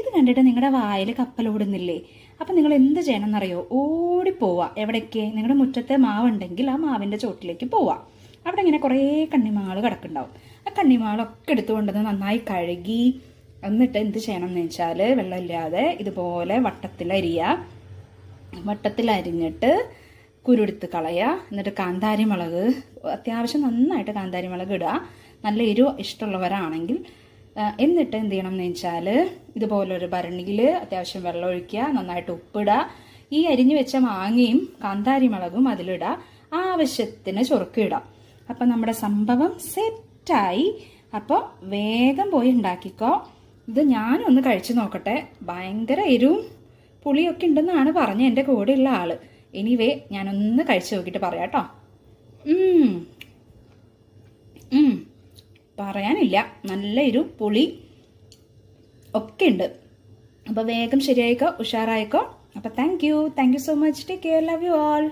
ഇത് കണ്ടിട്ട് നിങ്ങളുടെ വായിൽ കപ്പലോടുന്നില്ലേ അപ്പം നിങ്ങൾ എന്ത് ചെയ്യണം എന്നറിയോ ഓടിപ്പോവുക എവിടേക്ക് നിങ്ങളുടെ മുറ്റത്തെ മാവുണ്ടെങ്കിൽ ആ മാവിന്റെ ചോട്ടിലേക്ക് പോവുക അവിടെ ഇങ്ങനെ കുറേ കണ്ണിമാൾ കിടക്കുന്നുണ്ടാവും. ആ കണ്ണിമാളൊക്കെ എടുത്തുകൊണ്ടത് നന്നായി കഴുകി എന്നിട്ട് എന്ത് ചെയ്യണം എന്ന് വെച്ചാൽ വെള്ളമില്ലാതെ ഇതുപോലെ വട്ടത്തിലരിയുക വട്ടത്തിൽ അരിഞ്ഞിട്ട് കുരുടുത്ത് കളയുക. എന്നിട്ട് കാന്താരി മുളക് അത്യാവശ്യം നന്നായിട്ട് കാന്താരി മുളക് ഇടുക. നല്ല എരിവ് ഇഷ്ടമുള്ളവരാണെങ്കിൽ എന്നിട്ട് എന്ത് ചെയ്യണം എന്ന് വെച്ചാൽ ഇതുപോലൊരു ഭരണിയിൽ അത്യാവശ്യം വെള്ളം ഒഴിക്കുക നന്നായിട്ട് ഉപ്പിടുക ഈ അരിഞ്ഞു വെച്ച മാങ്ങയും കാന്താരി മുളകും അതിലിടുക ആവശ്യത്തിന് ചൊറുക്കിടുക. അപ്പം നമ്മുടെ സംഭവം സെറ്റായി. അപ്പോൾ വേഗം പോയി ഉണ്ടാക്കിക്കോ. ഇത് ഞാനും ഒന്ന് കഴിച്ചു നോക്കട്ടെ. ഭയങ്കര എരിവും പുളിയൊക്കെ ഉണ്ടെന്നാണ് പറഞ്ഞ എന്റെ കൂടെയുള്ള ആൾ. എനിവേ ഞാനൊന്ന് കഴിച്ചു നോക്കിയിട്ട് പറയാം കേട്ടോ. പറയാനില്ല. നല്ല ഒരു പുളി ഒക്കെ ഉണ്ട് അപ്പോൾ വേഗം ശരിയായിക്കോ ഉഷാറായിക്കോ. അപ്പോൾ thank you thank you so much take care love you all